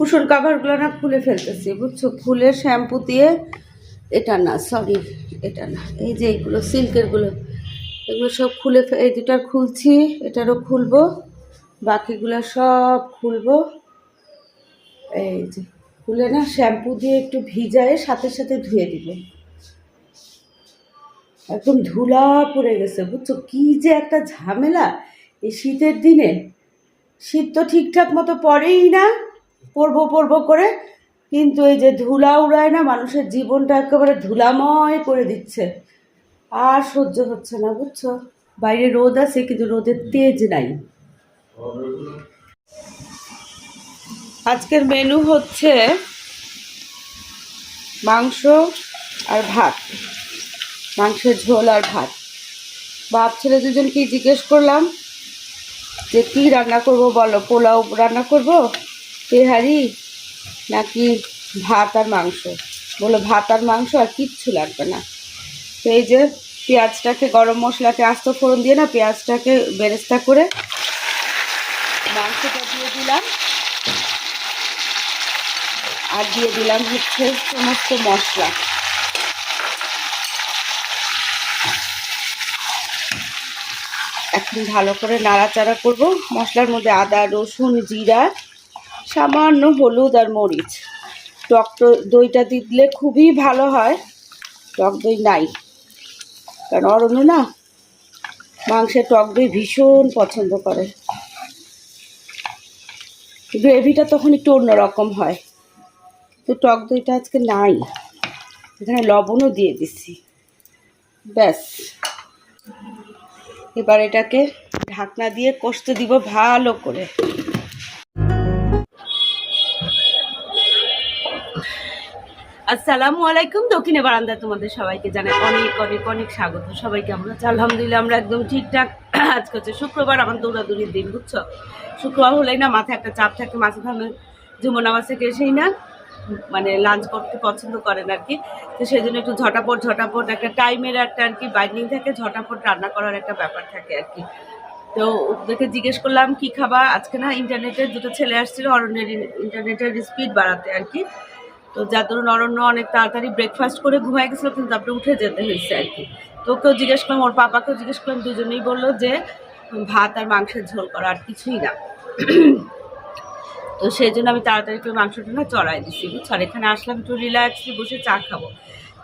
Cushion কাভারগুলো না খুলে ফেলতেছি, বুঝছ? খুলে শ্যাম্পু দিয়ে এটা না সরি এটা না। এই যে এইগুলো সিল্কেরগুলো এগুলো সব খুলে এই দুটার খুলছি, এটারও খুলবো, বাকিগুলো সব খুলবো। এই যে, খুলে না শ্যাম্পু দিয়ে একটু ভিজায়ে সাথে সাথে ধুয়ে দিব। একদম ধুলা পড়ে গেছে, বুঝছ? কি যে একটা ঝামেলা। এই শীতের দিনে, শীত তো ঠিকঠাক মতো পড়েই না। পরবো পরবো করে। কিন্তু এই যে ধুলা উড়ায় না, মানুষের জীবনটা একেবারে ধুলাময় করে দিচ্ছে। আর সহ্য হচ্ছে না, বুঝছ? বাইরে রোদ আছে, কিন্তু রোদের তেজ নাই। আজকের মেনু হচ্ছে মাংস আর ভাত। মাংসের ঝোল আর ভাত। বাপ ছেলে দুজনকেই জিজ্ঞেস করলাম যে কী রান্না করব বলো, পোলাও রান্না করব? তেহারি নাকি ভাত আর মাংস? বলো ভাত আর মাংস আর কিচ্ছু লাগবে না। তো এই যে পেঁয়াজটাকে গরম মশলাকে আস্ত ফোড়ন দিয়ে না, পেঁয়াজটাকে বেরেস্তা করে মাংসটা দিয়ে দিলাম। আর দিয়ে দিলাম হচ্ছে সমস্ত মশলা। এখন ভালো করে নাড়াচাড়া করব। মশলার মধ্যে আদা, রসুন, জিরা সামান্য হলুদ আর মরিচ। টক দইটা দিলে খুবই ভালো হয়। টক দই নাই। কারণ অরণ্য না, মাংসের টক দই ভীষণ পছন্দ করে। গ্রেভিটা তখন একটু অন্যরকম হয়। তো টক দইটা আজকে নাই। এখানে লবণও দিয়ে দিছি। ব্যাস। এবার এটাকে ঢাকনা দিয়ে কষতে দিব ভালো করে। আসসালামু আলাইকুম। দক্ষিণে বারান্দা তোমাদের সবাইকে জানাই অনেক অনেক অনেক স্বাগত। সবাই কেমন আছে। আলহামদুলিল্লাহ, আমরা একদম ঠিকঠাক। আজকে হচ্ছে শুক্রবার, আমার দৌড়াদৌড়ির দিন, বুঝছ? শুক্রবার হলেই না মাথায় একটা চাপ থাকে মাঝে ভাবে জুমন নামাজ থেকে এসেই না মানে লাঞ্চ করতে পছন্দ করেন আর কি। তো সেই জন্য একটু ঝটাপট ঝটাপট, একটা টাইমের একটা আর কি বাইন্ডিং থাকে, ঝটাপট রান্না করার একটা ব্যাপার থাকে আর কি। তো ওদেরকে জিজ্ঞেস করলাম, কি খাবা? আজকে না ইন্টারনেটে দুটো ছেলে আসছিল, অরণ্যের ইন্টারনেটের স্পিড বাড়াতে আর কি। তো যার ধরুন অরণ্য অনেক তাড়াতাড়ি ব্রেকফাস্ট করে ঘুমায় গেছিল, কিন্তু তারপরে উঠে যেতে হয়েছে আর কি। তো ওকেও জিজ্ঞেস করলাম, ওর পাপাকেও জিজ্ঞেস করলাম, দুজনেই বলল যে ভাত আর মাংসের ঝোল করা, আর কিছুই না। তো সেই জন্য আমি তাড়াতাড়ি করে মাংসটা না চড়াই দিচ্ছি বুঝছ? আর এখানে আসলাম একটু রিল্যাক্সলি বসে চা খাব।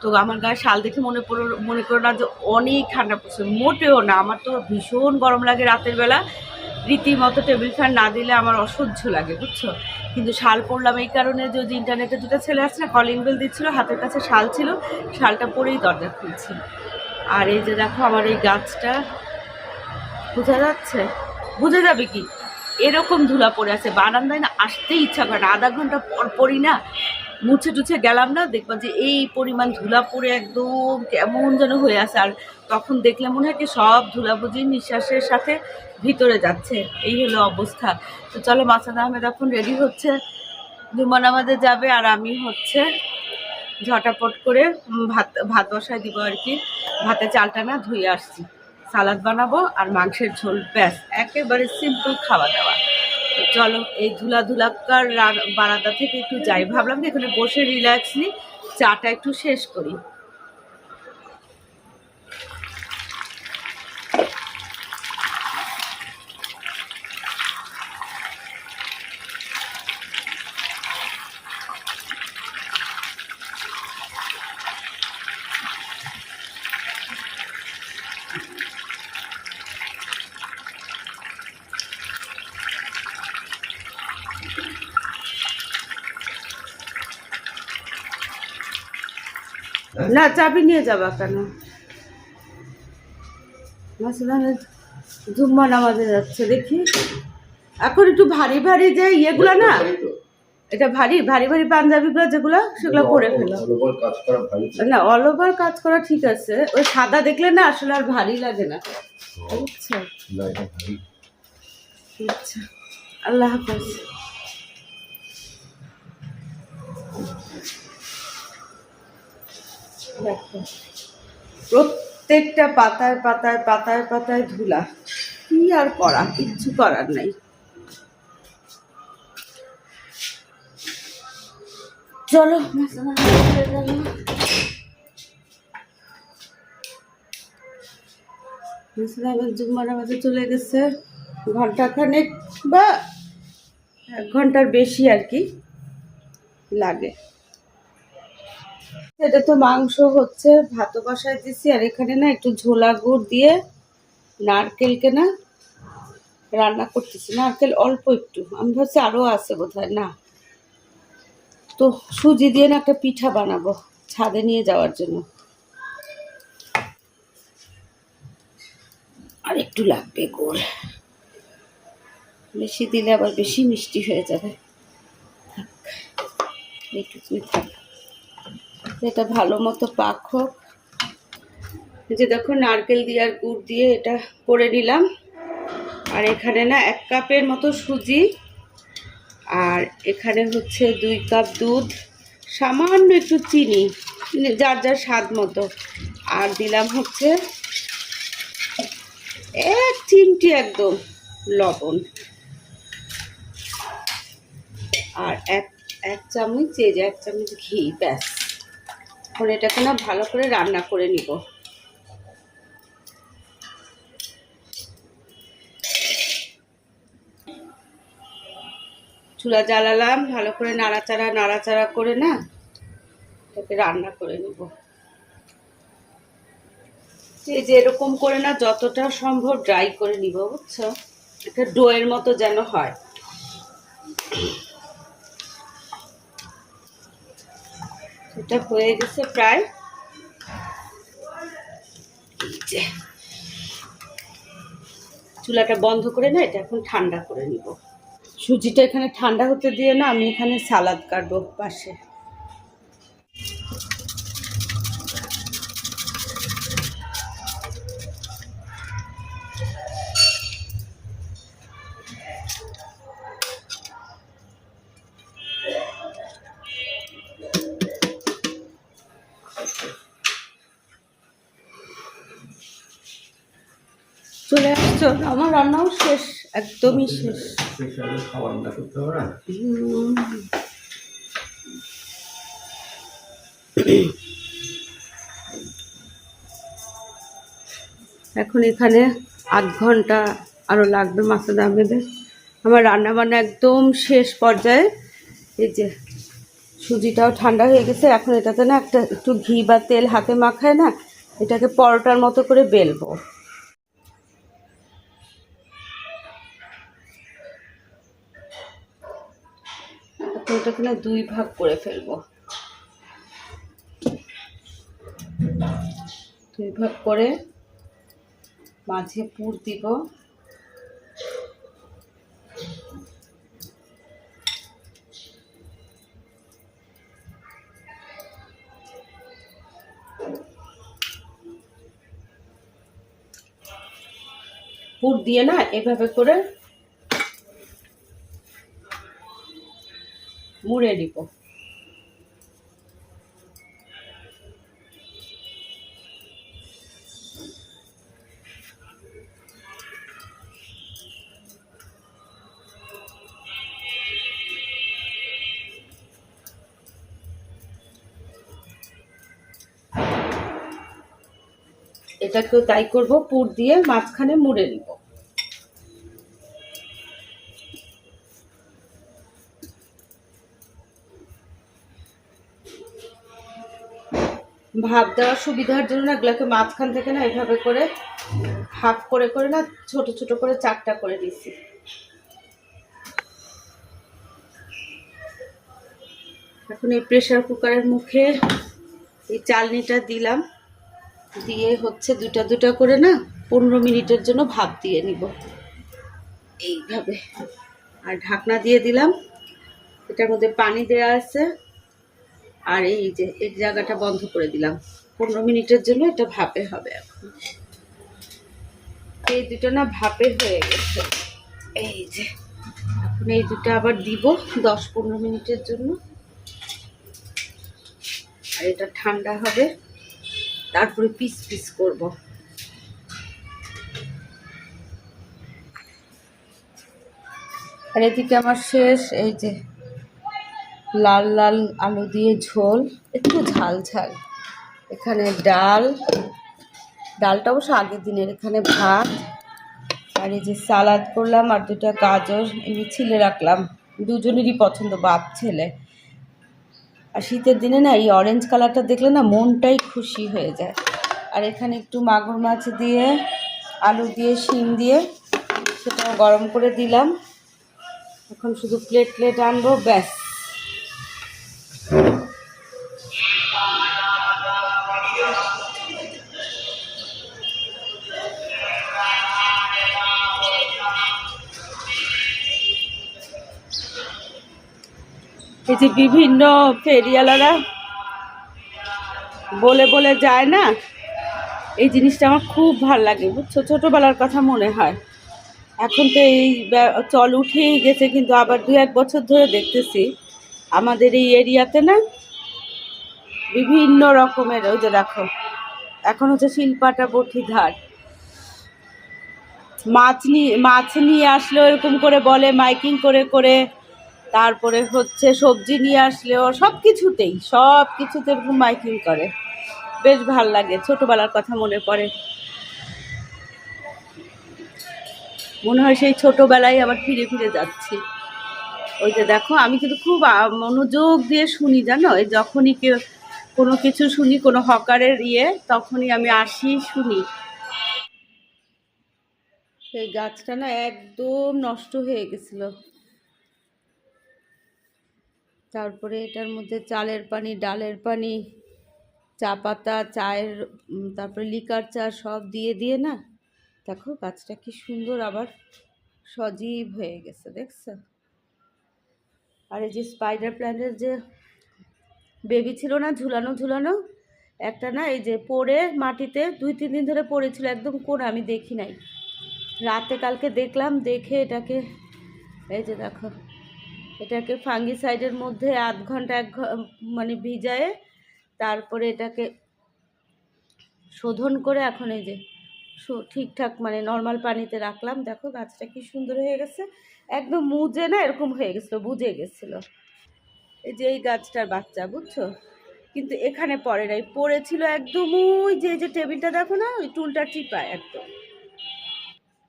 তো আমার গায়ে শাল দেখে মনে পড়ো মনে করো না যে অনেক ঠান্ডা পড়ছে, মোটেও না, আমার তো ভীষণ গরম লাগে রাতের বেলা। রীতিমতো টেবিল ফ্যান না দিলে আমার অসহ্য লাগে, বুঝছ? কিন্তু শাল পরলাম এই কারণে যদি ইন্টারনেটে দুটো ছেলে আসছে না কলিং বেল দিচ্ছিল, হাতের কাছে শাল ছিল, শালটা পরেই দরজা খুলছি। আর এই যে দেখো আমার এই গাছটা, বোঝা যাচ্ছে? বোঝা যাবে কি? এরকম ধুলা পড়ে আছে, বারান্দায় না আসতেই ইচ্ছা করে না, আধা ঘণ্টা পর পরই না মুছে টুছে গেলাম না দেখবা যে এই পরিমাণ ধুলা পড়ে একদম কেমন যেন হয়ে আছে। আর তখন দেখলে মনে হয় কি সব ধুলা বুঝি নিঃশ্বাসের সাথে ভিতরে যাচ্ছে, এই হলো অবস্থা। তো চলো মাসাদ আহমেদ এখন রেডি হচ্ছে। জুম্মা নামাজে যাবে আর আমি হচ্ছে ঝটাপট করে ভাত ভাত বসায় দিব আর কি। ভাতে চালটা না ধুয়ে আসছি। সালাদ বানাবো আর মাংসের ঝোল, ব্যাস। একেবারে সিম্পল খাওয়া দাওয়া। চলো, এই ধুলা ধুলাকার বারান্দা থেকে একটু যাই। ভাবলাম যে এখানে বসে রিল্যাক্সলি চাটা একটু শেষ করি। না চাবি নিয়ে যাবা কেন? মাসুদানে জুম্মা নামাজে যাচ্ছে দেখি। এখন একটু ভারী ভারী যে ইয়েগুলো না এটা ভারী ভারী ভারী পাঞ্জাবিগুলো যেগুলো সেগুলো পরে ফেলো। না অল ওভার কাজ করা ঠিক আছে। ওই সাদা দেখলে না আসলে আর ভারী লাগে না। ভারী। আচ্ছা। আল্লাহ হাফেজ। দেখো। প্রত্যেকটা পাতায় পাতায় পাতায় পাতায় ধুলা। কি আর করা? কিচ্ছু করার নাই। চলো জুম্মার আমাদের চলে গেছে। ঘণ্টা খানেক বা এক ঘণ্টার বেশি আর কি লাগে। এটা তো মাংস হচ্ছে ভাত বসায় দিছি, আর এখানে না একটু ঝোলা গুড় দিয়ে নারকেলকে না রান্না করতেছি। নারকেল অল্প একটু, আমি ভাবছি আরও আছে বোধহয়, না। তো সুজি দিয়ে না একটা পিঠা বানাবো, ছাদে নিয়ে যাওয়ার জন্য। আর একটু লাগবে গুড়। বেশি দিলে আবার বেশি মিষ্টি হয়ে যাবে। থাক এইটুকুই থাক। এটা ভালো মতো পাক হোক। যে দেখো নারকেল দিয়ে আর গুড় দিয়ে এটা করে নিলাম। আর এখানে না এক কাপের মতো সুজি। আর এখানে হচ্ছে দুই কাপ দুধ, সামান্য একটু চিনি মানে যার যার স্বাদ মতো। আর দিলাম হচ্ছে এক চিমটি একদম লবণ। আর এক এক চামচ যে এক চামচ ঘি, ব্যাস। এখন এটাকে না ভালো করে রান্না করে নিব। চুলা জ্বালালাম, ভালো করে নাড়াচাড়া নাড়াচাড়া করে না এটাকে রান্না করে নেব। এই যে এরকম করে না যতটা সম্ভব ড্রাই করে নিব, বুঝছ? এটা ডোয়ের মতো যেন হয়। এটা হয়ে গেছে প্রায়। চুলাটা বন্ধ করে না, এটা এখন ঠান্ডা করে নিব। সুজিটা এখানে ঠান্ডা হতে দিয়ে না, আমি এখানে সালাদ কাটবো পাশে। আমার রান্নাও শেষ একদমই শেষ। এখন এখানে আধ ঘণ্টা আরও লাগবে মাছের আহমেদের আমার রান্না বান্না একদম শেষ পর্যায়ে। এই যে সুজিটাও ঠান্ডা হয়ে গেছে এখন এটাতে না একটা একটু ঘি বা তেল হাতে মাখায় না এটাকে পরোটার মতো করে বেলবো এখন এটাকে না দুই ভাগ করে ফেলব। দুই ভাগ করে মাঝে পুর দিব। পুর দিয়ে না এভাবে করে মুড়ে নিব এটাকেও তাই করব পুর দিয়ে মাঝখানে মুড়ে নিব। ভাপ দেওয়ার সুবিধার জন্য না এগুলোকে মাঝখান থেকে না এভাবে করে হাফ করে করে না ছোট ছোট করে চারটা করে দিছি এখন এই প্রেসার কুকারের মুখে এই চালনিটা দিলাম। দিয়ে হচ্ছে দুটা দুটা করে না পনেরো মিনিটের জন্য ভাপ দিয়ে নিব। এইভাবে। আর ঢাকনা দিয়ে দিলাম। এটার মধ্যে পানি দেওয়া আছে। আর এই যে, এই জায়গাটা বন্ধ করে দিলাম। পনেরো মিনিটের জন্য এটা ভাপে হবে এখন। এই দুটো না ভাপে হয়ে গেছে। এই যে, এখন এই দুটো আবার দিব দশ পনেরো মিনিটের জন্য। আর এটা ঠান্ডা হবে। তারপরে পিস পিস করব। আর এদিকে আমার শেষ, এই যে লাল লাল আলু দিয়ে ঝোল, একটু ঝাল ঝাল। এখানে ডাল, ডালটা অবশ্য আগের দিনের, এখানে ভাত, আর এই যে সালাদ করলাম আর দুটা গাজর, এমনি ছিলে রাখলাম। দুজনেরই পছন্দ, বাপ, ছেলে। আর শীতের দিনে না, এই অরেঞ্জ কালারটা দেখলে না, মনটাই খুশি হয়ে যায়। আর এখানে একটু মাগুর মাছ দিয়ে, আলু দিয়ে, শিম দিয়ে, সেটাও গরম করে দিলাম। এখন শুধু প্লেট প্লেট আনব, ব্যাস। এই যে বিভিন্ন ফেরিওয়ালারা বলে বলে যায় না? এই জিনিসটা আমার খুব ভালো লাগে, বুঝছ? ছোটোবেলার কথা মনে হয়। এখন তো এই চল উঠেই গেছে, কিন্তু আবার দু এক বছর ধরে দেখতেছি। আমাদের এই এরিয়াতে না বিভিন্ন রকমের, ওই যে দেখো, এখন হচ্ছে শিল্পাটা বটি ধার মাছ নিয়ে মাছ নিয়ে আসলেও এরকম করে বলে, মাইকিং করে করে, তারপরে হচ্ছে সবজি নিয়ে আসলেও সব কিছুতেই, সব কিছুতে এরকম মাইকিং করে। বেশ ভালো লাগে, ছোটোবেলার কথা মনে পড়ে। মনে হয় সেই ছোটোবেলায় আবার ফিরে ফিরে যাচ্ছি। ওই যে দেখো, আমি কিন্তু খুব মনোযোগ দিয়ে শুনি, জানো? এই যখনই কেউ কোনো কিছু শুনি, কোনো হকারের ইয়ে তখনই আমি আসি, শুনি। সেই গাছটা না একদম নষ্ট হয়ে গেছিল। তারপরে এটার মধ্যে চালের পানি, ডালের পানি, চা পাতা, চায়ের তারপরে লিকার চা সব দিয়ে দিয়ে না, দেখো গাছটা কি সুন্দর আবার সজীব হয়ে গেছে, দেখছ? আর এই যে স্পাইডার প্ল্যান্টের যে বেবি ছিল না, ঝুলানো ঝুলানো, একটা না এই যে পড়ে মাটিতে, দুই, তিন দিন ধরে পড়েছিল, একদম কোন আমি দেখি নাই। রাতে কালকে দেখলাম, দেখে এটাকে, এই যে দেখো, এটাকে ফাঙ্গিসাইডের মধ্যে আধ ঘণ্টা, এক মানে ভিজায়ে, তারপরে এটাকে শোধন করে এখন এই যে ঠিকঠাক মানে নর্মাল পানিতে রাখলাম। দেখো গাছটা কি সুন্দর হয়ে গেছে। একদম মুজে না, এরকম হয়ে গেছিল বুঝে গেছিল। এই যে এই গাছটার বাচ্চা, বুঝছ? কিন্তু এখানে পড়ে নাই, পড়েছিল একদম ওই যে যে টেবিলটা দেখো না, ওই টুলটা চিপায় একদম।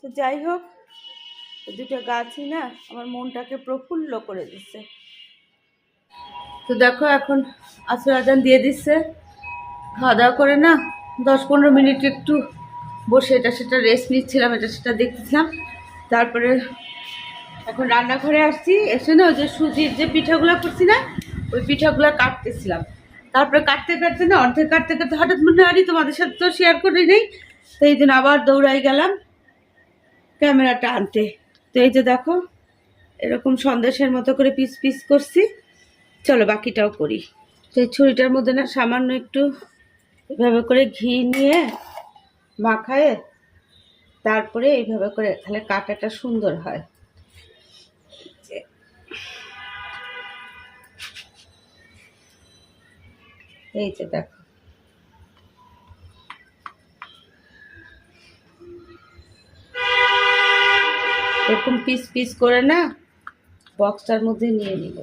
তো যাই হোক দুটো গাছই না আমার মনটাকে প্রফুল্ল করে দিচ্ছে। তো দেখো এখন আসর দিয়ে দিচ্ছে। খাওয়া দাওয়া করে না, দশ পনেরো মিনিট একটু বসে এটা সেটা রেস্ট নিচ্ছিলাম, এটা সেটা দেখতেছিলাম তারপরে এখন রান্নাঘরে আসছি, এসে না যে সুজির যে পিঠাগুলো করছি না, ওই পিঠাগুলো কাটতেছিলাম। তারপরে কাটতে কাটতে না অর্ধেক কাটতে কাটতে হঠাৎ মনে হয় তোমাদের সাথে তো শেয়ার করি নেই, তো এই দিন আবার দৌড়াই গেলাম ক্যামেরাটা আনতে। তো এই যে দেখো, এরকম সন্দেশের মতো করে পিস পিস করছি। চলো বাকিটাও করি। তো এই ছুরিটার মধ্যে না সামান্য একটু এভাবে করে ঘি নিয়ে মাখায়ে তারপরে এইভাবে করে তাহলে কাটাটা সুন্দর হয়। এই যে দেখো। এরকম পিস পিস করে না বক্সটার মধ্যে নিয়ে নিব।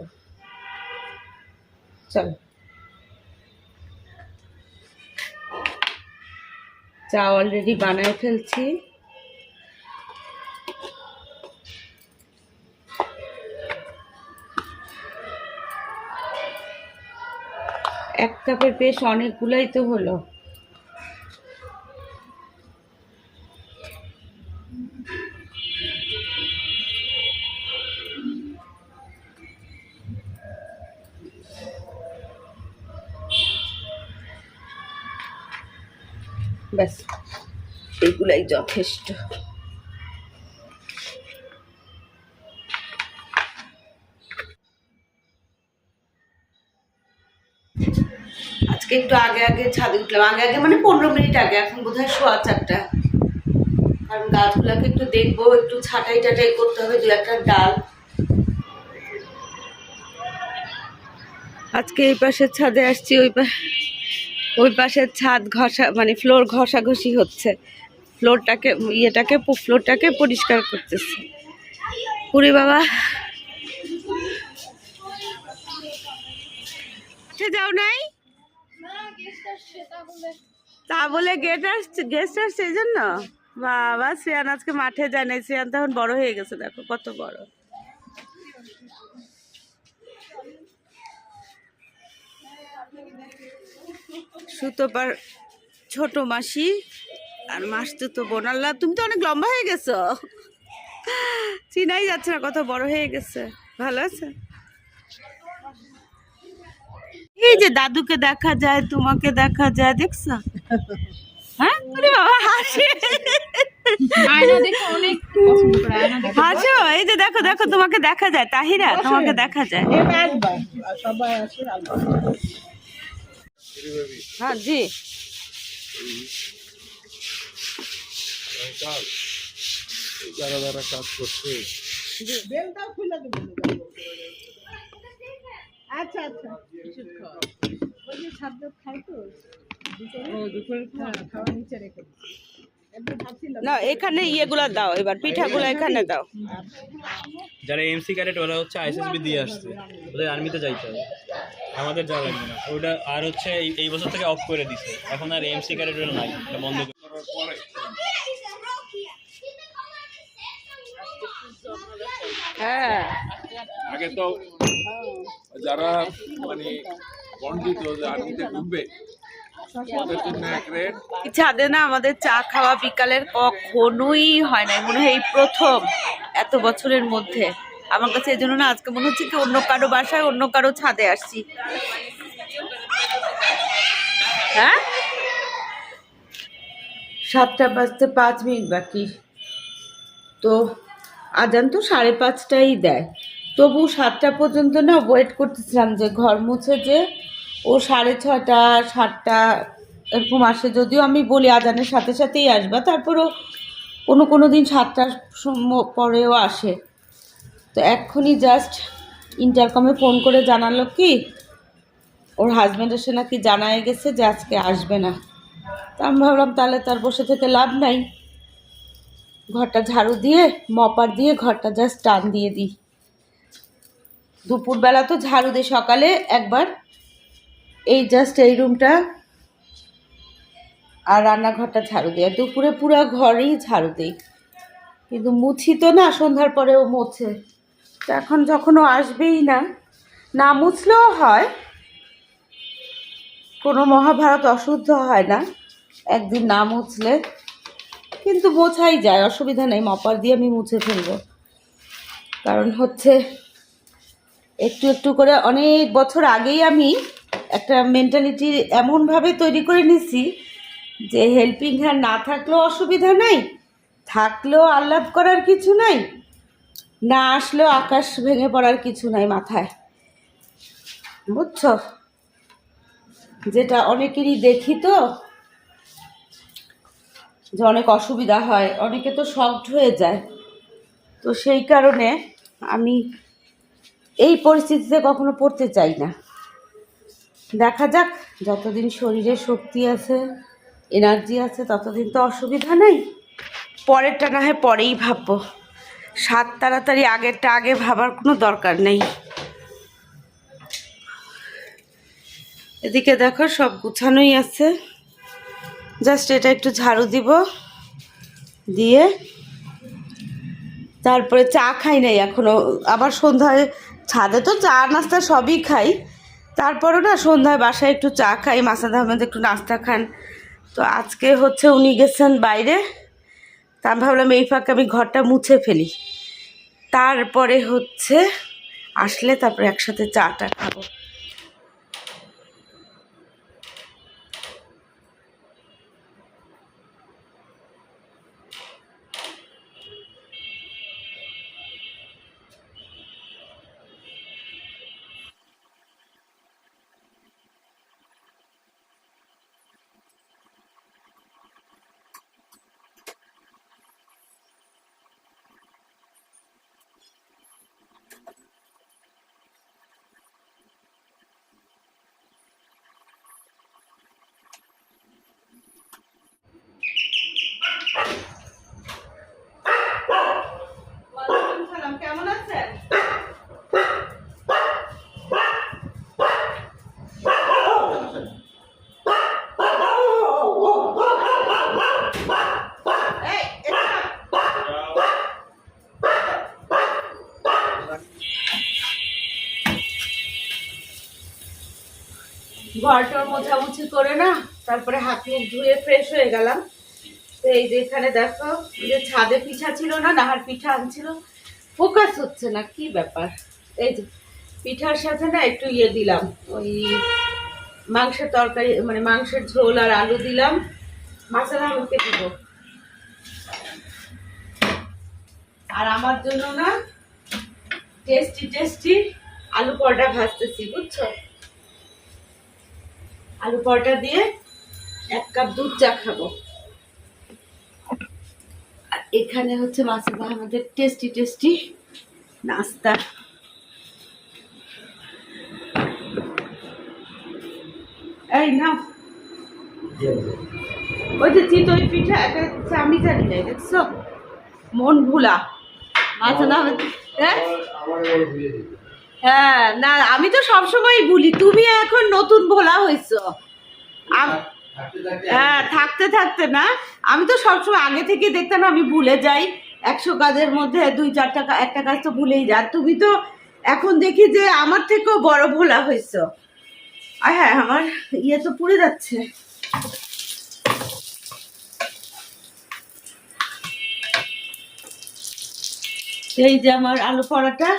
চলো। চা অলরেডি বানায় ফেলছি। কাপের বেশ অনেকগুলাই তো হলো। ব্যাস এইগুলাই যথেষ্ট। একটু আগে আগে ছাদে উঠলাম। আগে আগে মানে পনেরো মিনিট আগে, এখন বোধহয় সোয়া চারটা। কারণ গাছগুলোকে একটু দেখব, একটু ছাটাই টাটাই করতে হবে, দু একটা ডাল। আজকে এই পাশের ছাদে আসছি, ওই পা ওই পাশের ছাদ ঘষা মানে ফ্লোর ঘষাঘষি হচ্ছে। ফ্লোরটাকে, ইয়েটাকে ফ্লোরটাকে পরিষ্কার করতেছে। পুরি বাবা। যাও নাই? তা বলে গেস্ট আসছে এই জন্য? বাবা, শ্রেয়ান আজকে মাঠে যায় নাই। শ্রেয়ান তখন বড় হয়ে গেছে, দেখো, কত বড়। সুতোপার ছোট মাসি আর মাস তো বোন। আল্লাহ, তুমি তো অনেক লম্বা হয়ে গেছো। চিনাই যাচ্ছে না, কত বড় হয়ে গেছে। ভালো আছে? এই যে দাদুকে দেখা যায় তোমাকে দেখা যায় দেখছ? হ্যাঁ? বাবা হাসি। আয়না দেখে অনেক পছন্দ করে আয়না দেখে হাসো এই যে দেখো দেখো তোমাকে দেখা যায় তাহিরা তোমাকে দেখা যায়। হ্যাঁ জি। যারা যারা কাজ করছে। আচ্ছা আচ্ছা। ওই যে ছাত্র খাই তো? ও দুপুরে হ্যাঁ, খাওয়া নিচে রেখে না এখানে ইয়েগুলা দাও এবার পিঠাগুলো এখানে দাও। যারা এমসি ক্যাডেট ওরা হচ্ছে আইএসএসবি দিয়ে আসছে। ওদের আর্মিতে যাইতে হবে। আমাদের যাওয়া লাগবে না। ওটা আর হচ্ছে এই- এই বছর থেকে অফ করে দিছে। এখন আর এমসি ক্যাডেট ওরা নাই এটা বন্ধ করে হ্যাঁ। আগে তো যারা মানে বন্ডিত আর্মিতে ঢুকবে ছাদে না আমাদের চা খাওয়া বিকালের কখনোই হয় না মনে হয় এই প্রথম এত বছরের মধ্যে। আমার কাছে এই জন্য না আজকে মনে হচ্ছে কি অন্য কারও বাসায় অন্য কারও ছাদে আসছি। হ্যাঁ? সাতটা বাজতে পাঁচ মিনিট বাকি। তো আজান তো সাড়ে পাঁচটাই দেয়। তবু সাতটা পর্যন্ত না ওয়েট করতেছিলাম যে ঘর মুছে যে ও সাড়ে ছটা সাতটা এরকম আসে। যদিও আমি বলি আজানের সাথে সাথেই আসবা, তারপরও কোনো কোনো দিন সাতটার পরেও আসে। তো এক্ষুনি জাস্ট ইন্টারকমে ফোন করে জানালো কি, ওর হাজব্যান্ড এসে নাকি জানায় গেছে যে আজকে আসবে না। তা আমি ভাবলাম তাহলে তার বসে থেকে লাভ নাই। ঘরটা ঝাড়ু দিয়ে, মপার দিয়ে ঘরটা জাস্ট টান দিয়ে দিই। দুপুরবেলা তো ঝাড়ু দিই সকালে একবার। এই জাস্ট এই রুমটা আর রান্নাঘরটা ঝাড়ু দিই আর দুপুরে পুরো ঘরেই ঝাড়ু দিই। কিন্তু মুছি তো না, সন্ধ্যার পরেও মোছে। তো এখন যখন ও আসবেই না না মুছলেও হয়, কোনো মহাভারত অশুদ্ধ হয় না। একদিন না মুছলে কিন্তু মোছাই যায়, অসুবিধা নেই, মপার দিয়ে আমি মুছে ফেলব। কারণ হচ্ছে একটু একটু করে অনেক বছর আগেই আমি একটা মেন্টালিটি এমনভাবে তৈরি করে নিছি যে হেল্পিং হ্যান্ড না থাকলেও অসুবিধা নাই, থাকলেও আহ্লাদ করার কিছু নাই, না আসলেও আকাশ ভেঙে পড়ার কিছু নাই মাথায়। বুঝছ? যেটা অনেকেরই দেখি তো, যে অনেক অসুবিধা হয়, অনেকে তো শকড হয়ে যায়। তো সেই কারণে আমি এই পরিস্থিতিতে কখনো পড়তে চাই না। দেখা যাক, যতদিন শরীরে শক্তি আছে এনার্জি আছে, ততদিন তো অসুবিধা নেই। পরেরটা না হয় পরেই ভাববো। সাত তাড়াতাড়ি আগেরটা আগে ভাবার কোনো দরকার নেই। এদিকে দেখো সব গুছানোই আছে। জাস্ট এটা একটু ঝাড়ু দিব, দিয়ে তারপরে চা খাই নাই এখনও আবার সন্ধ্যায় ছাদে তো চা, নাস্তা সবই খাই। তারপরও না সন্ধ্যায় বাসায় একটু চা খাই মাসাদ আহমেদ একটু নাস্তা খান। তো আজকে হচ্ছে উনি গেছেন বাইরে। তা আমি ভাবলাম এই ফাঁকে আমি ঘরটা মুছে ফেলি। তারপরে হচ্ছে আসলে তারপরে একসাথে চাটা খাব। ঘরটার মোছামুছি করে না, তারপরে হাত মুখ ধুয়ে ফ্রেশ হয়ে গেলাম। তো এই যে এখানে দেখো যে ছাদে পিঠা ছিল না, নাহার পিঠা আনছিল। ফোকাস হচ্ছে না, কি ব্যাপার? এই যে পিঠার সাথে না একটু ইয়ে দিলাম, ওই মাংসের তরকারি মানে মাংসের ঝোল আর আলু দিলাম। মাছের আলুকে দিব। আর আমার জন্য না টেস্টি টেস্টি আলু পরোটা ভাজতেছি, বুঝছ? আলু পরোটা দিয়ে এক কাপ দুধ চা খাব। আর এখানে হচ্ছে মাছের আমাদের টেস্টি টেস্টি নাস্তা। এই না ওই যে চিতই পিঠা, এটা হচ্ছে আমি জানি না, দেখছ? মন ভুলা। মাথা না হ্যাঁ? হ্যাঁ না আমি তো সবসময় ভুলি তুমি এখন নতুন ভোলা হয়েছো হ্যাঁ থাকতে থাকতে না আমি তো সবসময় আগে থেকে দেখতাম আমি ভুলে যাই। একশো কাজের মধ্যে দুই চারটা একটা কাজ তো ভুলেই যা তুমি তো এখন দেখি যে আমার থেকেও বড় ভোলা হয়েছ আর হ্যাঁ আমার ইয়ে তো পুড়ে যাচ্ছে। এই যে আমার আলু পরোটা।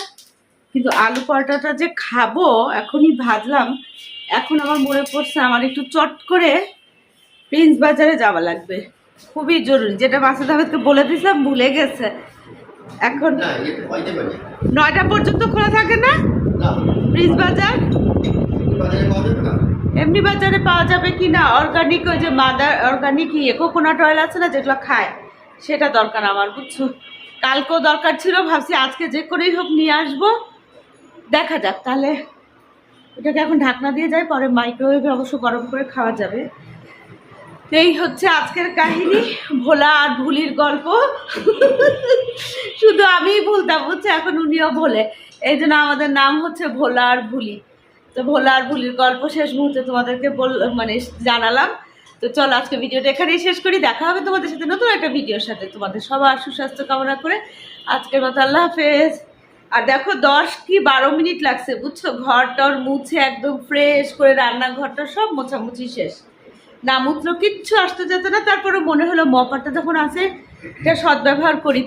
কিন্তু আলু পরোটাটা যে খাব এখনই ভাজলাম। এখন আমার মনে পড়ছে আমার একটু চট করে প্রিন্স বাজারে যাওয়া লাগবে। খুবই জরুরি। যেটা মাসুদ আহমেদকে বলে দিয়েছিলাম ভুলে গেছে। এখন নয়টা পর্যন্ত খোলা থাকে না? প্রিন্স বাজার? এমনি বাজারে পাওয়া যাবে কি না? অর্গানিক ওই যে মাদার অর্গানিক ইয়ে কোকোনাট অয়েল আছে না যেগুলো খায় সেটা দরকার আমার বুঝছ? কালকেও দরকার ছিল ভাবছি আজকে যে করেই হোক নিয়ে আসব। দেখা যাক, তাহলে এটাকে এখন ঢাকনা দিয়ে যায়, পরে মাইক্রোওয়েভে অবশ্য গরম করে খাওয়া যাবে। এই হচ্ছে আজকের কাহিনী, ভোলা আর ভুলির গল্প। শুধু আমিই ভুলতাম, বুঝছ? এখন উনিও ভোলে। এই জন্য আমাদের নাম হচ্ছে ভোলা আর ভুলি। তো ভোলা আর ভুলির গল্প শেষ মুহূর্তে তোমাদেরকে বল মানে জানালাম। তো চল, আজকে ভিডিওটা এখানেই শেষ করি। দেখা হবে তোমাদের সাথে নতুন একটা ভিডিওর সাথে। তোমাদের সবার সুস্বাস্থ্য কামনা করে আজকের মতো আল্লাহ হাফেজ। আর দেখো দশ কি বারো মিনিট লাগছে, বুঝছ? ঘর টর মুছে একদম ফ্রেশ করে রান্নাঘরটা সব মোছামুছি শেষ। না মুছলো কিচ্ছু আসতে যেত না, তারপরে মনে হলো মপারটা যখন আসে এটা সদ্ব্যবহার করি।